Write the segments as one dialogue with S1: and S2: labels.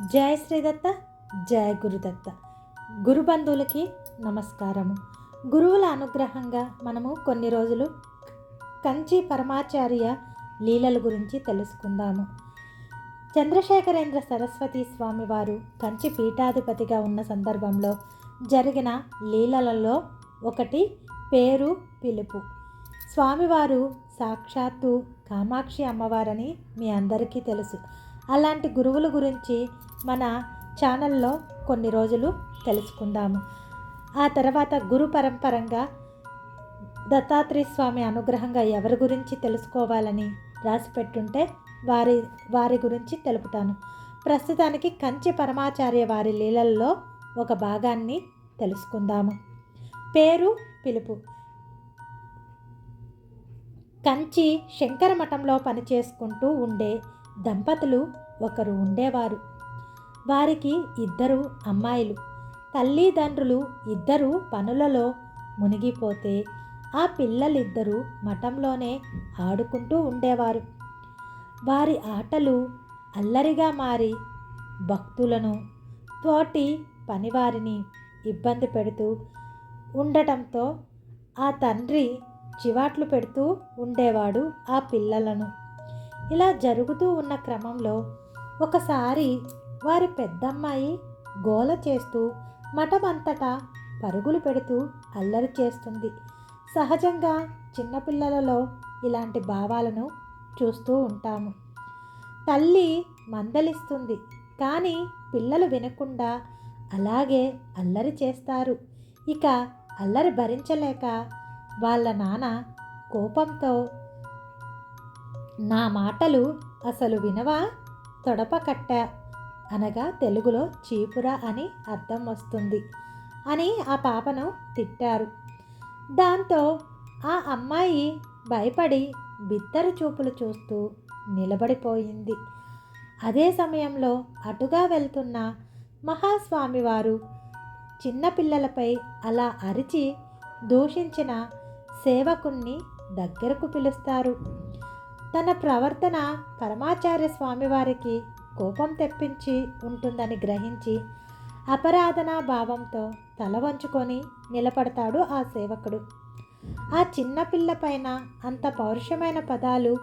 S1: జయ శ్రీదత్త జయ గురుదత్త. గురుబంధువులకి నమస్కారము. గురువుల అనుగ్రహంగా మనము కొన్ని రోజులు కంచి పరమాచార్య లీలల గురించి తెలుసుకుందాము. చంద్రశేఖరేంద్ర సరస్వతి స్వామి వారు కంచి పీఠాధిపతిగా ఉన్న సందర్భంలో జరిగిన లీలలలో ఒకటి పేరు పిలుపు. స్వామివారు సాక్షాత్తు కామాక్షి అమ్మవారని మీ అందరికీ తెలుసు. అలాంటి గురువుల గురించి మన ఛానల్లో కొన్ని రోజులు తెలుసుకుందాము. ఆ తర్వాత గురు పరంపరంగా దత్తాత్రేయ స్వామి అనుగ్రహంగా ఎవరి గురించి తెలుసుకోవాలని రాసి పెట్టుంటే వారి వారి గురించి తెలుపుతాను. ప్రస్తుతానికి కంచి పరమాచార్య వారి లీలల్లో ఒక భాగాన్ని తెలుసుకుందాము. పేరు పిలుపు. కంచి శంకర మఠంలో పనిచేసుకుంటూ ఉండే దంపతులు ఒకరు ఉండేవారు. వారికి ఇద్దరు అమ్మాయిలు. తల్లిదండ్రులు ఇద్దరు పనులలో మునిగిపోతే ఆ పిల్లలిద్దరూ మఠంలోనే ఆడుకుంటూ ఉండేవారు. వారి ఆటలు అల్లరిగా మారి భక్తులను తోటి పనివారిని ఇబ్బంది పెడుతూ ఉండటంతో ఆ తండ్రి చివాట్లు పెడుతూ ఉండేవాడు ఆ పిల్లలను. ఇలా జరుగుతూ ఉన్న క్రమంలో ఒకసారి వారి పెద్దమ్మాయి గోల చేస్తూ మఠమంతటా పరుగులు పెడుతూ అల్లరి చేస్తుంది. సహజంగా చిన్నపిల్లలలో ఇలాంటి భావాలను చూస్తూ ఉంటాము. తల్లి మందలిస్తుంది కానీ పిల్లలు వినకుండా అలాగే అల్లరి చేస్తారు. ఇక అల్లరి భరించలేక వాళ్ళ నాన్న కోపంతో నా మాటలు అసలు వినవా? తొడపకట్ట అనగా తెలుగులో చీపురా అని అర్థం వస్తుంది అని ఆ పాపను తిట్టారు. దాంతో ఆ అమ్మాయి భయపడి బిత్తరు చూపులు చూస్తూ నిలబడిపోయింది. అదే సమయంలో అటుగా వెళ్తున్న మహాస్వామి వారు చిన్నపిల్లలపై అలా అరిచి దూషించిన సేవకుణ్ణి దగ్గరకు పిలుస్తారు. తన ప్రవర్తన పరమాచార్య స్వామివారికి కోపం తెప్పించి ఉంటుందని గ్రహించి అపరాధనా భావంతో తల వంచుకొని నిలబడతాడు ఆ సేవకుడు. ఆ చిన్నపిల్ల పైన అంత పౌరుషమైన పదాలు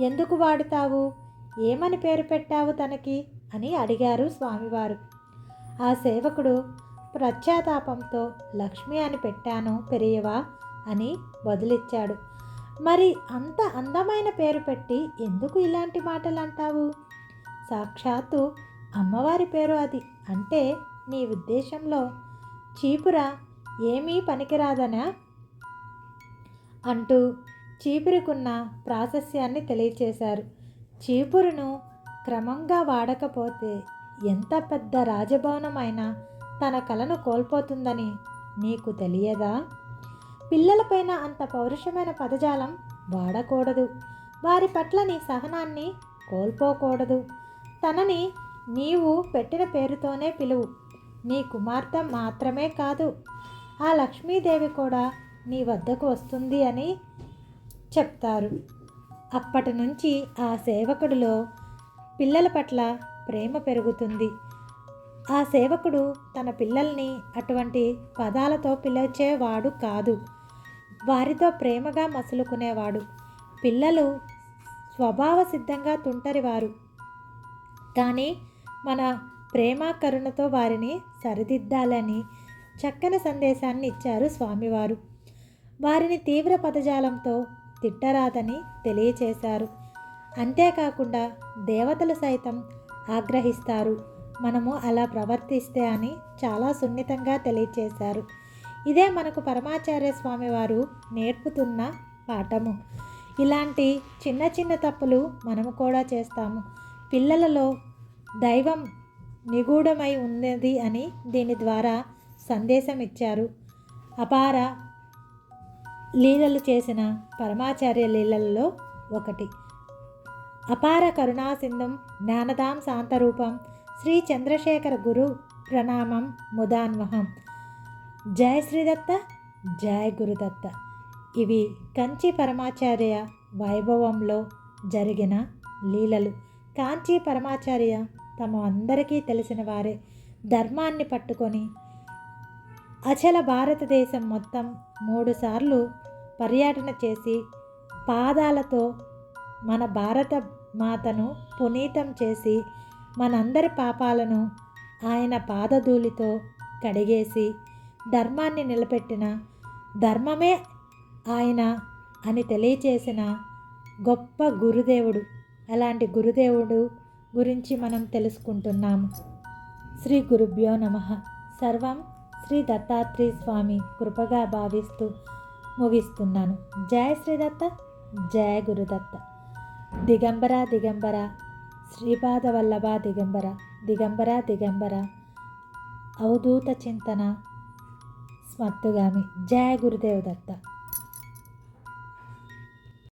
S1: ఎందుకు వాడుతావు? ఏమని పేరు పెట్టావు తనకి? అని అడిగారు స్వామివారు. ఆ సేవకుడు ప్రత్యాతాపంతో లక్ష్మి అని పెట్టాను పెరియవా? అని వదిలిచ్చాడు మరి అంత అందమైన పేరు పెట్టి ఎందుకు ఇలాంటి మాటలు అంటావు సాక్షాత్తు అమ్మవారి పేరు అది. అంటే నీ ఉద్దేశంలో చీపుర ఏమీ పనికిరాదనా? అంటూ చీపురుకున్న ప్రాశస్యాన్ని తెలియచేశారు. చీపురును క్రమంగా వాడకపోతే ఎంత పెద్ద రాజభవనమైనా తన కలను కోల్పోతుందని నీకు తెలియదా? పిల్లలపైన అంత పౌరుషమైన పదజాలం వాడకూడదు. వారి పట్ల నీ సహనాన్ని కోల్పోకూడదు. తనని నీవు పెట్టిన పేరుతోనే పిలువు. నీ కుమార్తె మాత్రమే కాదు ఆ లక్ష్మీదేవి కూడా నీ వద్దకు వస్తుంది అని చెప్తారు. అప్పటి నుంచి ఆ సేవకుడిలో పిల్లల పట్ల ప్రేమ పెరుగుతుంది. ఆ సేవకుడు తన పిల్లల్ని అటువంటి పదాలతో పిలిచేవాడు కాదు. వారితో ప్రేమగా మసులుకునేవాడు. పిల్లలు స్వభావ సిద్ధంగా తుంటరివారు. కానీ మన ప్రేమ కరుణతో వారిని సరిదిద్దాలని చక్కని సందేశాన్ని ఇచ్చారు స్వామివారు. వారిని తీవ్ర పదజాలంతో తిట్టరాదని తెలియచేశారు. అంతేకాకుండా దేవతలు సైతం ఆగ్రహిస్తారు. మనము అలా ప్రవర్తిస్తే అని చాలా సున్నితంగా తెలియచేశారు. ఇదే మనకు పరమాచార్య స్వామి వారు నేర్పుతున్న పాఠము. ఇలాంటి చిన్న చిన్న తప్పులు మనము కూడా చేస్తాము. పిల్లలలో దైవం నిగూఢమై ఉన్నది అని దీని ద్వారా సందేశం ఇచ్చారు. అపార లీలలు చేసిన పరమాచార్య లీలలలో ఒకటి. అపార కరుణాసింధం జ్ఞానదాం శాంతరూపం శ్రీ చంద్రశేఖర గురు ప్రణామం ముదాన్వహం. జయ శ్రీదత్త జయ గురుదత్త. ఇవి కంచి పరమాచార్య వైభవంలో జరిగిన లీలలు. కాంచి పరమాచార్య తమ అందరికీ తెలిసిన వారే. ధర్మాన్ని పట్టుకొని అచల భారతదేశం మొత్తం మూడుసార్లు పర్యటన చేసి పాదాలతో మన భారత మాతను పునీతం చేసి మనందరి పాపాలను ఆయన పాదధూళితో కడిగేసి ధర్మాన్ని నిలబెట్టిన ధర్మమే ఆయన అని తెలియచేసిన గొప్ప గురుదేవుడు. అలాంటి గురుదేవుడు గురించి మనం తెలుసుకుంటున్నాము శ్రీ గురుభ్యో నమ. సర్వం శ్రీ దత్తాత్రేయ స్వామి కృపగా భావిస్తూ ముగిస్తున్నాను. జయ శ్రీదత్త జయ గురుదత్త దిగంబర దిగంబర. శ్రీపాద వల్లభ దిగంబర. దిగంబర దిగంబర. అవధూత చింతన. ಮತ್ತುಗಾಮಿ ಜಯ ಗುರುದೇವ್ ದತ್ತ